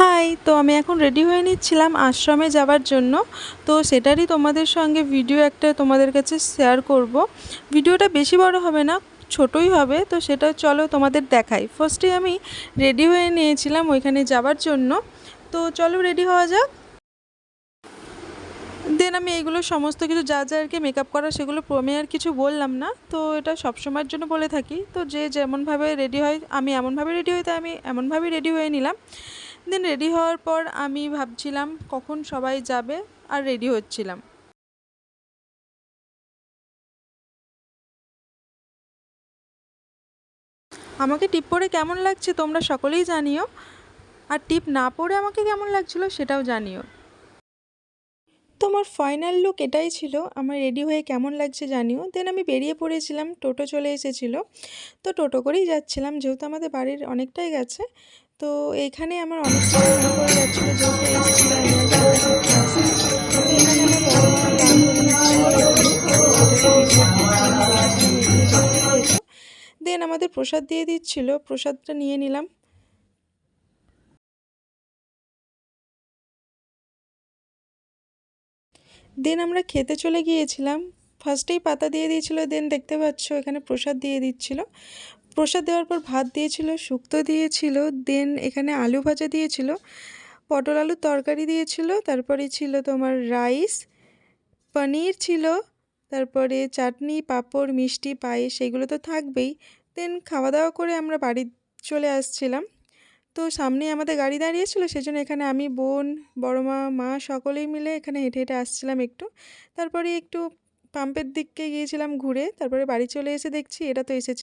High, তো আমি এখন রেডি হয়ে নিচ্ছিলাম আশ্রমে যাওয়ার জন্য। তো সেটারই তোমাদের সঙ্গে ভিডিও একটা তোমাদের কাছে শেয়ার করব। ভিডিওটা বেশি বড় হবে না, ছোটই হবে। তো সেটা চলো তোমাদের দেখাই। ফার্স্টে আমি রেডি হয়ে নিয়েছিলাম ওইখানে যাওয়ার জন্য। তো চলো রেডি হওয়া যাক। দেন আমি এইগুলো সমস্ত কিছু যা যা আর কি মেকআপ করা সেগুলো আমি আর কিছু বললাম না। তো এটা সবসময়ের জন্য বলে থাকি। তো যে যেমনভাবে রেডি হয়, আমি এমনভাবে রেডি হই তাই আমি এমনভাবেই রেডি হয়ে নিলাম। দেন রেডি হওয়ার পর আমি ভাবছিলাম কখন সবাই যাবে আর রেডি হচ্ছিলাম। আমাকে টিপ পরে কেমন লাগছে তোমরা সকলেই জানিও। আর টিপ না পরে আমাকে কেমন লাগছিল সেটাও জানিও। তো আমার ফাইনাল লুক এটাই ছিল, আমার রেডি হয়ে কেমন লাগছে জানিও। দেন আমি বেরিয়ে পড়েছিলাম, টোটো চলে এসেছিল। তো টোটো করেই যাচ্ছিলাম, যেহেতু আমাদের বাড়ির অনেকটাই গেছে। তো এইখানে আমার যাচ্ছিল, যেহেতু এসেছিল দেন আমাদের প্রসাদ দিয়ে দিচ্ছিল, প্রসাদটা নিয়ে নিলাম। দেন আমরা খেতে চলে গিয়েছিলাম। ফার্স্টেই পাতা দিয়ে দিয়েছিল দেন দেখতে পাচ্ছ এখানে প্রসাদ দিয়ে দিচ্ছিল। প্রসাদ দেওয়ার পর ভাত দিয়েছিল, শুক্তো দিয়েছিল দেন এখানে আলু ভাজা দিয়েছিল, পটল আলুর তরকারি দিয়েছিল, তারপরে ছিল তোমার রাইস পনির ছিল, তারপরে চাটনি, পাঁপড়, মিষ্টি, পায়েস, এগুলো তো থাকবেই। দেন খাওয়া দাওয়া করে আমরা বাড়ি চলে আসছিলাম। তো সামনে আমাদের গাড়ি দাঁড়িয়েছিল, সেজন্য এখানে আমি, বোন বড় মা মা সকলেই মিলে এখানে হেঁটে হেঁটে আসছিলাম একটু। তারপরে একটু পাম্পের দিককে গিয়েছিলাম ঘুরে, তারপরে বাড়ি চলে এসে দেখছি, এটা তো এসেছে